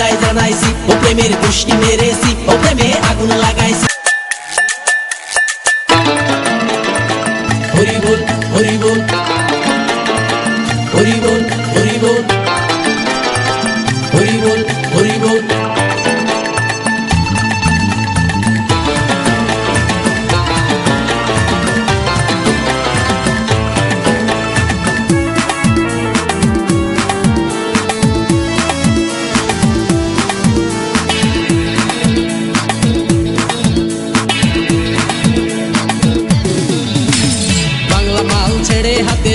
বিদায় জানাইছি ও প্রেমের পুষ্টি মেরেছি ও প্রেমে আগুন লাগাইছি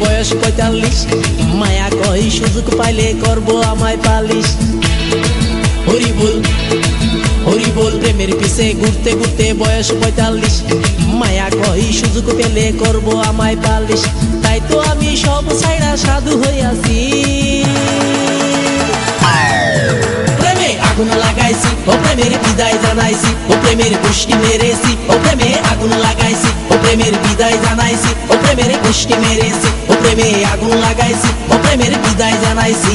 বয়স পঁয়তাল্লিশ, মায়া কই সুযোগ পাইলে করব আমায় পালিশ। হরি বল হরি বল, প্রেমের পিছে ঘুরতে ঘুরতে বয়স পঁয়তাল্লিশ, মায়া কই সুযোগ পেলে করব আমায় পালিশ। তাই তো আমি সব ছাইড়া সাধু হইয়াছি ও প্রেমের বিদায় জানাইছি, ও প্রেমের পুষ্টি মেরেছি, ও প্রেমে আগুন লাগাইছি, ও প্রেমের বিদায় জানাইছি, ও প্রেমের পুষ্টি মেরেছি, ও প্রেমে আগুন লাগাইছি, ও প্রেমের বিদায় জানাইছি।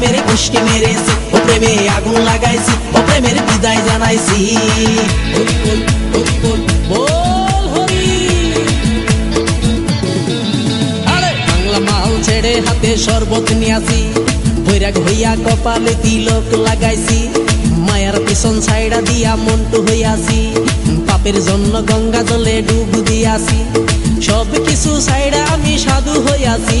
প্রেমের পুষ্টি মেরেছি ও প্রেমে আগুন লাগাইছি ও প্রেমের বিদায় জানাইছি বল মাল ছেড়ে হাতে শরবত নিয়াছি বৈরাগ হইয়া কপালে তিলক লাগাইছি। মায়ার পিছন সাইডা দিয়া মন্টু হইয়াছি পাপের জন্য গঙ্গা জলে ডুব দিয়াছি সব কিছু সাইডা আমি সাধু হইয়াছি